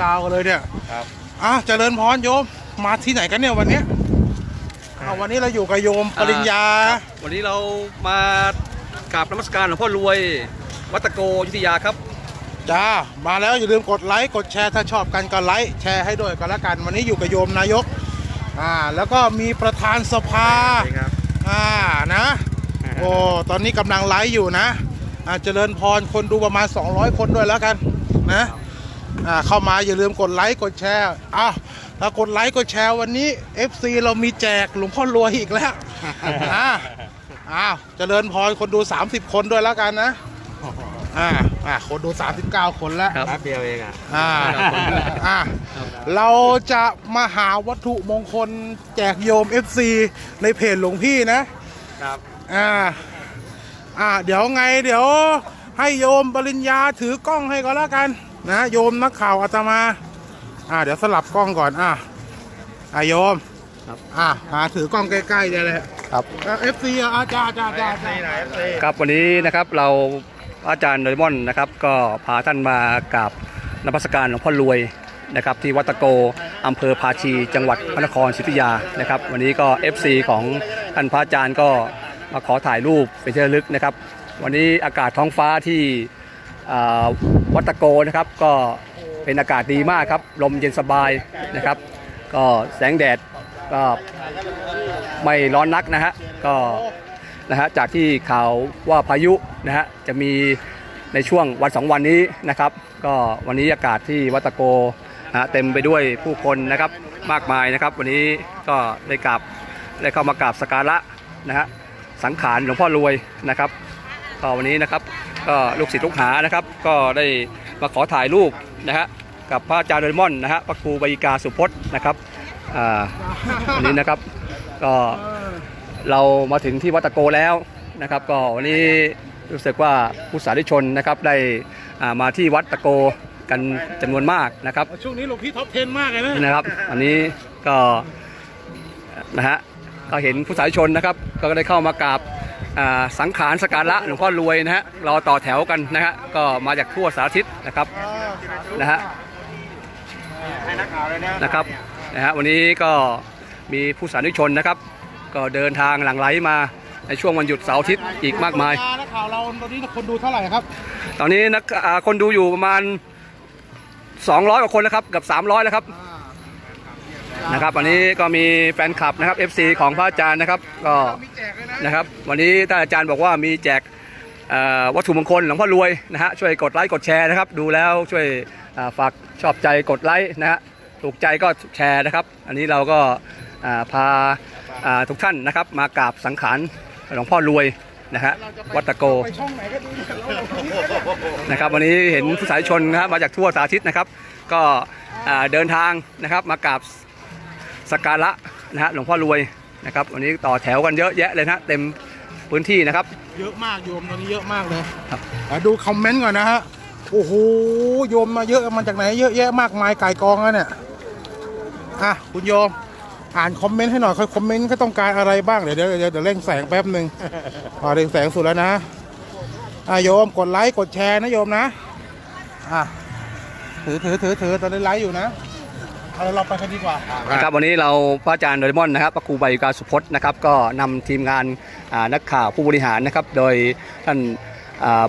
ยาวกันเลยเนี่ยครับอะเจริญพรโยมมาที่ไหนกันเนี่ยวันเนี้ยอะวันนี้เราอยู่กับโยมปริญญาครับวันนี้เรามากราบนมัสการหลวงพ่อรวย วัดตะโกอยุธยาครับจ้ามาแล้วอย่าลืมกดไลค์กดแชร์ถ้าชอบกันก็ไลค์แชร์ให้ด้วยก็แล้วกัน วันนี้อยู่กับโยมนายกอ่าแล้วก็มีประธานสภาครับอ่านะโอ้ตอนนี้กำลังไลฟ์อยู่นะอ่าเจริญพรคนดูประมาณ 200 คนด้วยแล้วกันนะอ่า เข้ามาอย่าลืมกดไลค์กดแชร์อ้าวถ้ากดไลค์กดแชร์วันนี้ FC เรามีแจกหลวงพ่อรวยอีกแล้วอ่าอ้าวเจริญพรคนดู 30 คนด้วยแล้วกันนะอ่าอ่าคนดู 39 คนแล้วครับแป๊บเดียวเองอะอ่าอ่าเราจะมาหาวัตถุมงคลแจกโยม FC ในเพจหลวงพี่นะครับอ่าอ่าเดี๋ยวไงเดี๋ยวให้โยมปริญญาถือกล้องให้ก็แล้วกัน นะโยมนักข่าวอาตมา อ่าเดี๋ยวสลับกล้องก่อนอ่าอ่าโยมครับอ่าหาถือกล้องใกล้ๆเดี๋ยวเลยครับเอฟซีอาจารย์อาจารย์อาจารย์ครับวันนี้นะครับเราอาจารย์โดเรมอนนะครับ ก็พาท่านมากราบนมัสการหลวงพ่อรวยนะครับที่วัดตะโกอำเภอภาชี จังหวัดพระนครศรีอยุธยานะครับ วันนี้ก็ FC ของท่านพระอาจารย์ก็มาขอถ่ายรูปเป็นที่ระลึกนะครับ วันนี้อากาศท้องฟ้าที่อ่า วัดตะโกนะครับ ก็เป็นอากาศดีมากครับ ลมเย็นสบายนะครับ ก็แสงแดดก็ไม่ร้อนนักนะฮะก็นะฮะจากที่ข่าวว่าพายุนะฮะจะมีในช่วงวันสองวันนี้นะครับ ก็วันนี้อากาศที่วัดตะโกนะฮะเต็มไปด้วยผู้คนนะครับมากมายนะครับ วันนี้ก็ได้กราบได้เข้ามากราบสกการะนะฮะสังขารหลวงพ่อรวยนะครับก็วันนี้นะครับ ก็ลูกศิษย์ลูกหานะครับ ก็ได้มาขอถ่ายรูปนะฮะกับพระอาจารย์โดเรมอนนะฮะพระครูใบกาสุพจน์นะครับอ่าวันนี้นะครับก็เรามาถึงที่วัดตะโกแล้วนะครับ ก็วันนี้รู้สึกว่าผู้สาธุชนนะครับได้อ่ามาที่วัดตะโกกันจำนวนมากนะครับช่วงนี้หลวงพี่ท็อป10มากเลยนะนะครับ อันนี้ก็นะฮะก็เห็นผู้สาธุชนนะครับ ก็ได้เข้ามากราบอ่า สังขารสกการะหลวงพ่อรวยนะฮะรอต่อแถวกันนะฮะก็มาจากทั่วสารทิศนะครับนะฮะให้นักข่าวเลยนะนะครับนะฮะวันนี้ก็มีผู้สาธุชนนะครับ ก็เดินทางหลั่งไหลมาในช่วงวันหยุดเสาร์อาทิตย์อีกมากมายนักข่าวเราตอนนี้คนดูเท่าไหร่ครับ ตอนนี้นักอ่าคนดูอยู่ประมาณ 200กว่าคนแล้วครับเกับ 300 แล้วครับ นะครับวันนี้ก็มีแฟนคลับนะครับ FC ของพระอาจารย์นะครับก็นะครับ วันนี้ท่านอาจารย์บอกว่ามีแจกวัตถุมงคลหลวงพ่อรวยนะฮะช่วยกดไลค์กดแชร์นะครับ ดูแล้วช่วยฝากชอบใจกดไลค์นะฮะถูกใจก็แชร์นะครับ อันนี้เราก็พาทุกท่านนะครับ มากราบสังขารหลวงพ่อรวยนะฮะวัดตะโกนะครับวันนี้เห็นผู้สาธารณชนนะครับมาจากทั่วสารทิศนะครับ ก็เดินทางนะครับมากราบ สักการะนะฮะหลวงพ่อรวยนะครับวันนี้ต่อแถวกันเยอะแยะเลยนะเต็มพื้นที่นะครับ เยอะมากโยมตอนนี้เยอะมากเลยครับอะดูคอมเมนต์ก่อนนะฮะโอ้โหโยมมาเยอะมาจากไหนเยอะแยะมากมายไก่ายกองแล้วเนี่ยอะคุณโยมอ่านคอมเมนต์ให้หน่อยเขาคอมเมนต์ก็ต้องการอะไรบ้างเดี๋ยวเดี๋ยวเดี๋ยวเดี๋ยวเร่งแสงแป๊บหนึ่งพอเร่งแสงสุดแล้วนะอะโยมกดไลค์กดแชร์นะโยมนะอะถือถือถือถือตอนนี้ไลฟ์อยู่นะ เอาเราไปกันดีกว่านะครับวันนี้เราพระอาจารย์โดเรมอนนะครับพระครูใบกาสุพจน์นะครับ ก็นำทีมงานอ่านักข่าวผู้บริหารนะครับ โดยท่านอ่า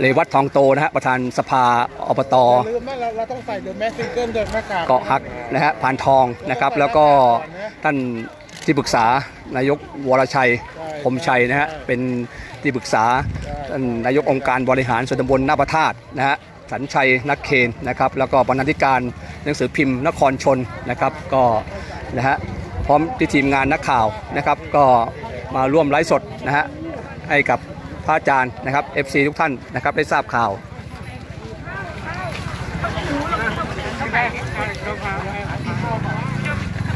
เลวัตทองโตนะฮะประธานสภาอบตอย่าลืมนะเราเราต้องใส่เดอะแมสซิงเกิลเดินหน้ากากเกาะฮักนะฮะพานทองนะครับ แล้วก็ท่านที่ปรึกษานายกวรชัยพรหมชัยนะฮะเป็นที่ปรึกษาท่านนายกองค์การบริหารส่วนตำบลหน้าพระธาตุนะฮะสัญชัยนักเคนนะครับแล้วก็บรรณาธิการ หนังสือพิมพ์นครชนนะครับก็นะฮะพร้อมที่ทีมงานนักข่าวนะครับ ก็มาร่วมไลฟ์สดนะฮะให้กับพระอาจารย์นะครับ FC ทุกท่านนะครับได้ทราบข่าว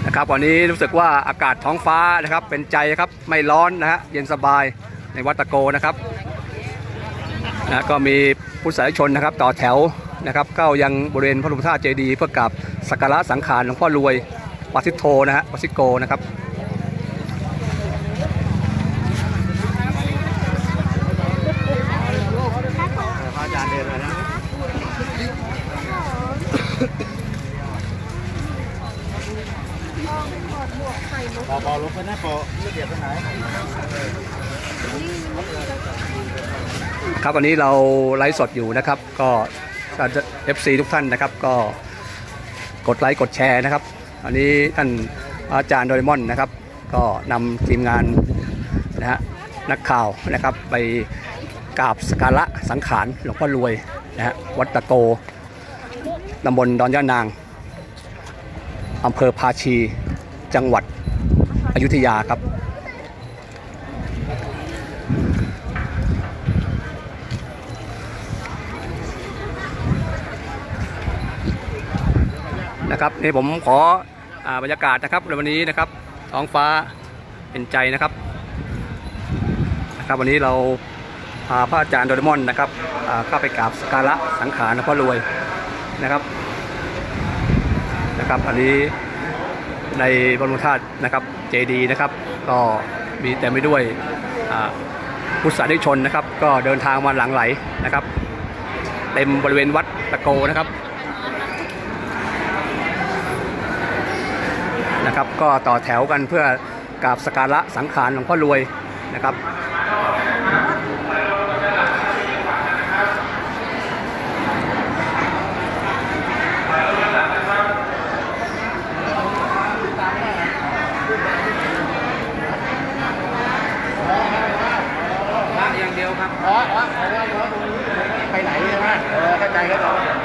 นะครับวันนี้รู้สึกว่าอากาศท้องฟ้านะครับ เป็นใจครับไม่ร้อนนะฮะเย็นสบายในวัดตะโกนะครับนะก็มีผู้สาธารณชนนะครับ ต่อแถว นะครับเข้ายังบริเวณพระบรมธาตุเจดีย์เพื่อกับสักการะสังขารหลวงพ่อรวยปัสิโทนะฮะปัสิโกนะครับพอปอลุกไปนะพอเดียดไปไหนครับวันนี้เราไลฟ์สดอยู่นะครับ ก็ เอฟซีทุกท่านนะครับ ก็กดไลค์กดแชร์นะครับ อันนี้ท่านอาจารย์โดเรมอนนะครับ ก็นำทีมงานนะฮะนักข่าวนะครับไปกราบสการะสังขารหลวงพ่อรวยนะฮะวัดตะโกตำบลดอนย่านางอำเภอภาชีจังหวัดอยุธยาครับ นะครับนี่ผมขออบรรยากาศนะครับในวันนี้นะครับท้องฟ้าเป็นใจนะครับนะครับ วันนี้เราพาพระอาจารย์โดเรมอนนะครับเข้าไปกราบสการะสังขารหลวงพ่อรวยนะครับนะครับ อันนี้ในบรมธาตุนะครับเจดีนะครับ ก็มีเต็มไปด้วยพุทธศาสนิกชนนะครับ ก็เดินทางมาหลังไหลนะครับ เต็มบริเวณวัดตะโกนะครับ นะครับ ก็ต่อแถวกันเพื่อกราบสกการะสังขารหลวงพ่อรวยนะครับพระอย่างเดียวครับอ๋ออ๋ออ๋ออ๋อไปไหนใช่ไหมเออเข้าใจครับ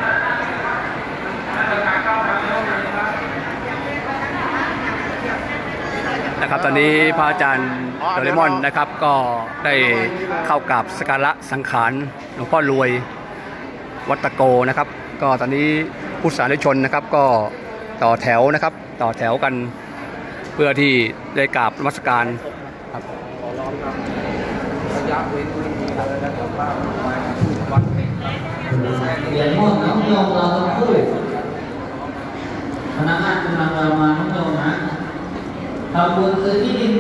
นะครับ ตอนนี้พระอาจารย์โดเรมอนนะครับ ก็ได้เข้ากราบสการะสังขารหลวงพ่อรวยวัตโกนะครับ ก็ตอนนี้ผู้สาธุชนนะครับก็ต่อแถวนะครับ ต่อแถวกันเพื่อที่ได้กราบนมัสการครับเรียญมอบน้องโยมเราทั้งคู่พนักงานกำลังเรามาน้องโยมนะ ทำบุญซื้อที่ดิน